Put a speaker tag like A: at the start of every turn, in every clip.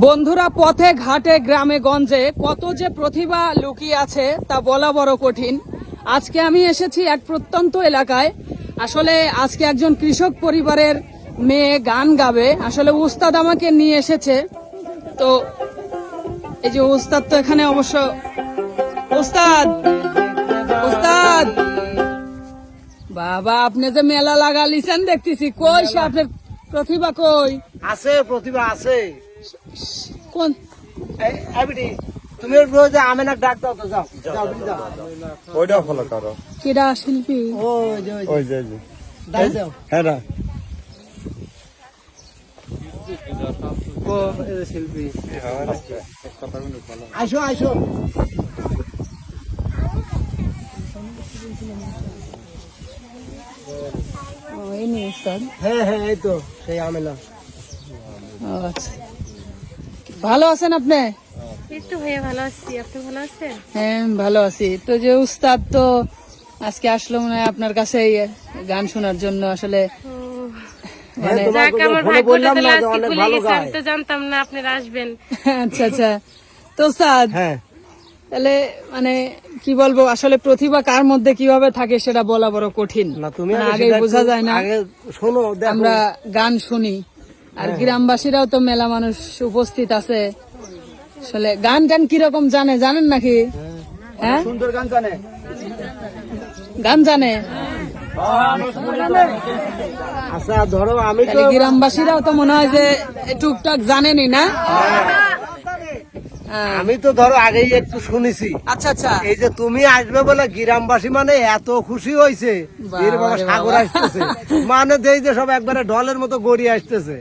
A: বন্ধুরা, পথে, ঘাটে, গ্রামে, গঞ্জে কত যে প্রতিভা লুকিয়ে আছে তা বলা বড় কঠিন। আজকে আমি এসেছি এক প্রত্যন্ত এলাকায়। আসলে আজকে একজন কৃষক পরিবারের মেয়ে গান গাবে। আসলে উস্তাদ আমাকে নিয়ে এসেছে। তো এই যে উস্তাদ তো এখানে অবশ্য উস্তাদ উস্তাদ বাবা, আপনি যে মেলা লাগালিছেন, দেখতেছি। কই সে আপনার প্রতিভা কই?
B: আছে, প্রতিভা আছে।
A: কোন?
B: তুমি রোজ ডাক দাও তো যাও। যাও
C: ওইটাও ফলো করো।
A: কেডা শিল্পী?
B: ওই যে ওই যে, ডাক দাও।
C: হ্যাঁ
B: শিল্পী। আসো আসো।
A: এই নিয়ে
B: হ্যাঁ হ্যাঁ এই তো সেই আমেনা।
A: ও, আচ্ছা। ভালো আছেন আপনি?
D: একটু ভাইয়া ভালো আছি। আপনি ভালো আছেন?
A: হ্যাঁ ভালো আছি। তো যে উস্তাদ তো আজকে আসলো মনে হয় আপনার কাছে গান শোনার জন্য আসলে মানে আচ্ছা আচ্ছা। তো উস্তাদ
B: হ্যাঁ।
A: তাহলে মানে কি বলব আসলে প্রতিভা কার মধ্যে কীভাবে থাকে সেটা বলা বড় কঠিন।
B: না তুমি
A: মানে
B: আগে
A: বোঝা যায় না।
B: আগে শোনো দেখো।
A: আমরা গান শুনি। আর গ্রামবাসীরাও তো মেলা মানুষ উপস্থিত আছে। আসলে গান টান কীরকম জানে জানেন নাকি? হ্যাঁ?
B: সুন্দর গান জানে।
A: গান জানে?
B: আচ্ছা ধরো আমি তো
A: গ্রামবাসীরাও তো মনে হয় যে টুকটাক জানেনি না? হ্যাঁ।
B: আমি তো ধরো আগেই একটু শুনেছি।
A: আচ্ছা আচ্ছা।
B: এই যে তুমি আসবে বলে গ্রামবাসী মানে এত খুশি হয়েছে সাগর আসতেছে। মানে দেই যে সব একবারে ঢলের মতো গড়িয়ে আসতেছে।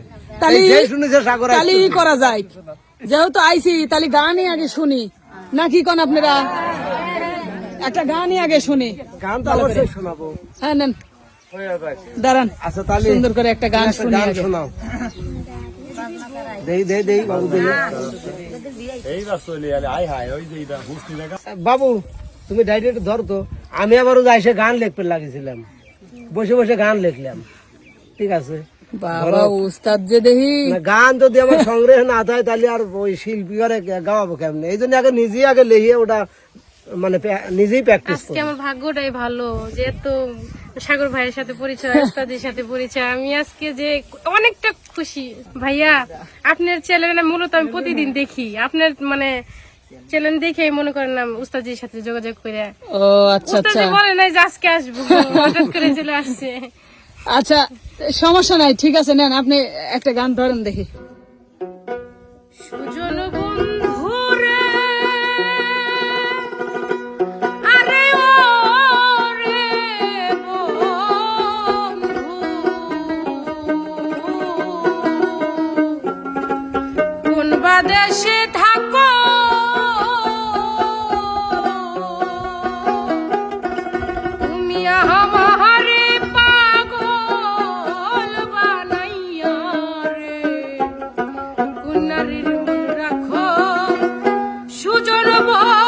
B: যেই আসতেছে।
A: করা যায়। যেহেতু আইছি তাহলে গানই আগে শুনি। নাকি কোন আপনারা? একটা গানই আগে শুনি।
B: গান তো অবশ্যই শোনাবো।
A: হ্যাঁ নেন। দাঁড়ান।
B: আচ্ছা তাহলে
A: সুন্দর করে একটা গান শুনি
B: গান শোনাও। দেই দেই দেই বাবু দেই।
C: চলে হায় ওই
B: তুমি ডাইরেক্ট ধরো তো। আমি আবার ওই এসে গান লিখতে লাগিয়েছিলাম বসে বসে গান লিখলাম। ঠিক আছে।
A: বাবা উস্তাদ যে দেখি।
B: গান যদি আমার সংগ্রহ না থাকে তাহলে আর ওই শিল্পী করে গাওয়াবো কেমনে? এই জন্য আগে নিজেই আগে লিখে ওটা মানে নিজেই প্র্যাকটিস
D: আজকে আমার ভাগ্যটাই ভালো যে তো সাগর ভাইয়ের সাথে পরিচয় উস্তাদের সাথে পরিচয় আমি আজকে যে অনেকটা খুশি। ভাইয়া আপনার চ্যানেল মূলত আমি প্রতিদিন দেখি। আপনার মানে চ্যানেল দেখে মনে করেন না উস্তাদের সাথে যোগাযোগ করে।
A: ও আচ্ছা আচ্ছা।
D: বলে নাই যে আজকে আসব হঠাৎ করে চলে আসছে।
A: আচ্ছা সমস্যা নাই ঠিক আছে নেন আপনি একটা গান ধরেন দেখি।
D: বাদেশে থাকো সুজন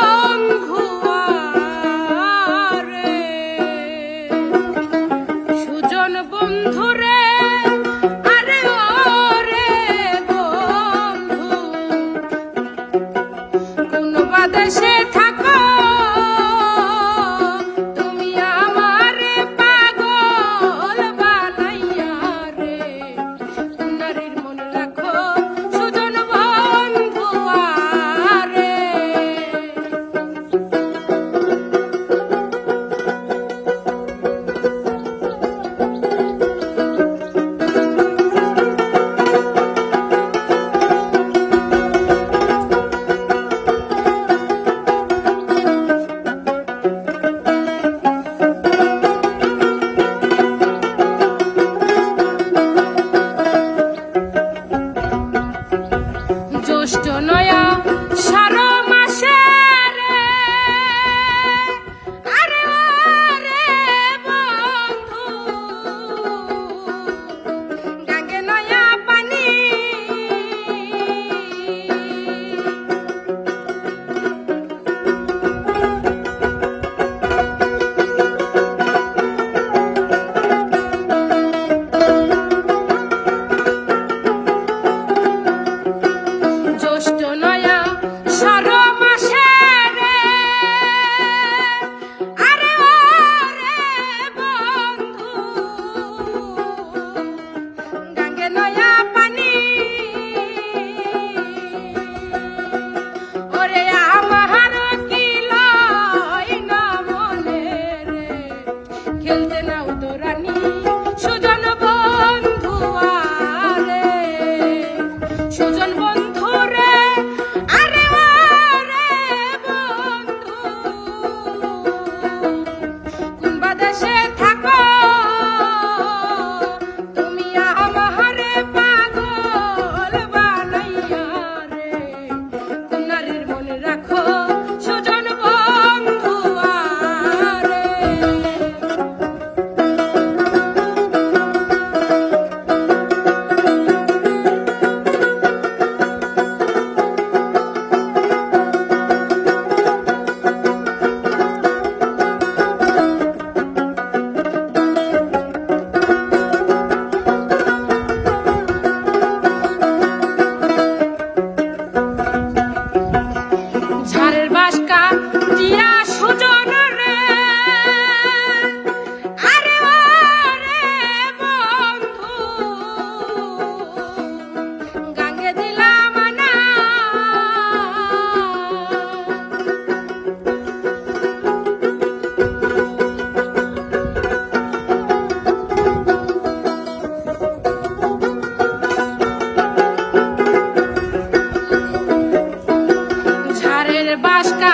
D: বাসকা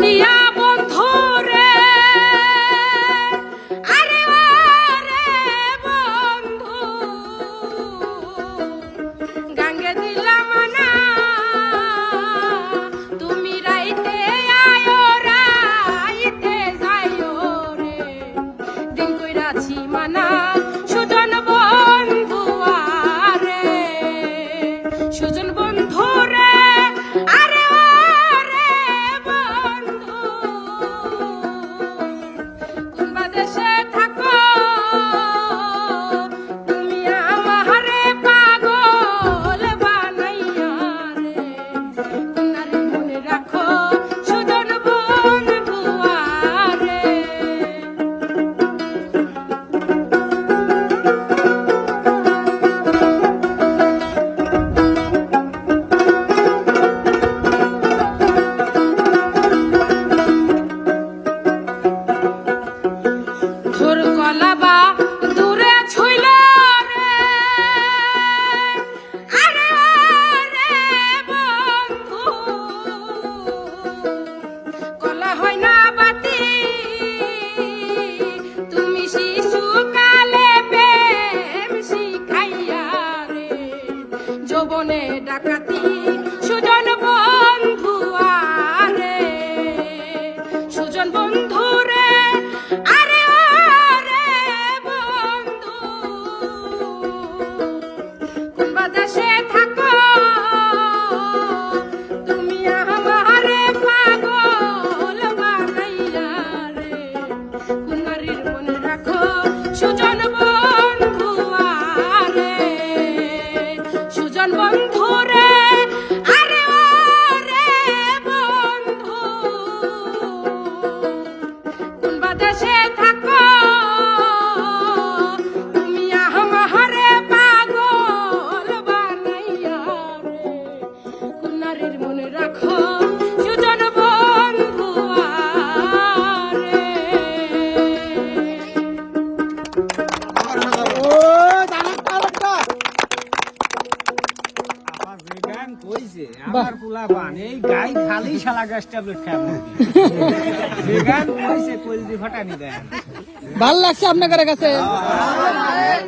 D: নিয়া স্বদেশে থাকো। তুমি আমারে পাগল বানাইয়া রে। মনে রাখো আমার
E: এই গাই খালি শালা গ্যাস ট্যাবলেট খায় বেগান হইছে দেন।
A: ভালো লাগছে আপনার কাছে? হ্যাঁ,